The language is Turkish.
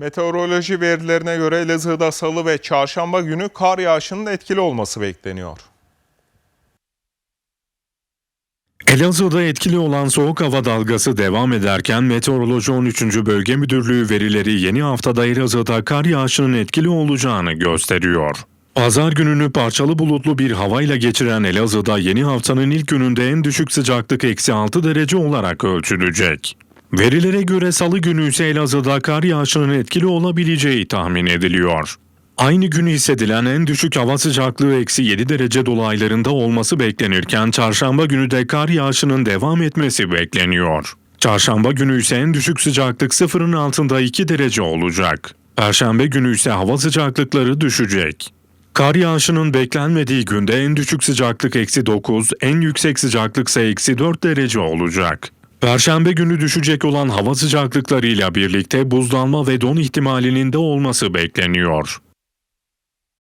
Meteoroloji verilerine göre Elazığ'da salı ve çarşamba günü kar yağışının etkili olması bekleniyor. Elazığ'da etkili olan soğuk hava dalgası devam ederken Meteoroloji 13. Bölge Müdürlüğü verileri yeni haftada Elazığ'da kar yağışının etkili olacağını gösteriyor. Pazar gününü parçalı bulutlu bir havayla geçiren Elazığ'da yeni haftanın ilk gününde en düşük sıcaklık eksi 6 derece olarak ölçülecek. Verilere göre salı günü ise Elazığ'da kar yağışının etkili olabileceği tahmin ediliyor. Aynı gün hissedilen en düşük hava sıcaklığı eksi 7 derece dolaylarında olması beklenirken çarşamba günü de kar yağışının devam etmesi bekleniyor. Çarşamba günü ise en düşük sıcaklık sıfırın altında 2 derece olacak. Perşembe günü ise hava sıcaklıkları düşecek. Kar yağışının beklenmediği günde en düşük sıcaklık eksi 9, en yüksek sıcaklık ise eksi 4 derece olacak. Perşembe günü düşecek olan hava sıcaklıklarıyla birlikte buzlanma ve don ihtimalinin de olması bekleniyor.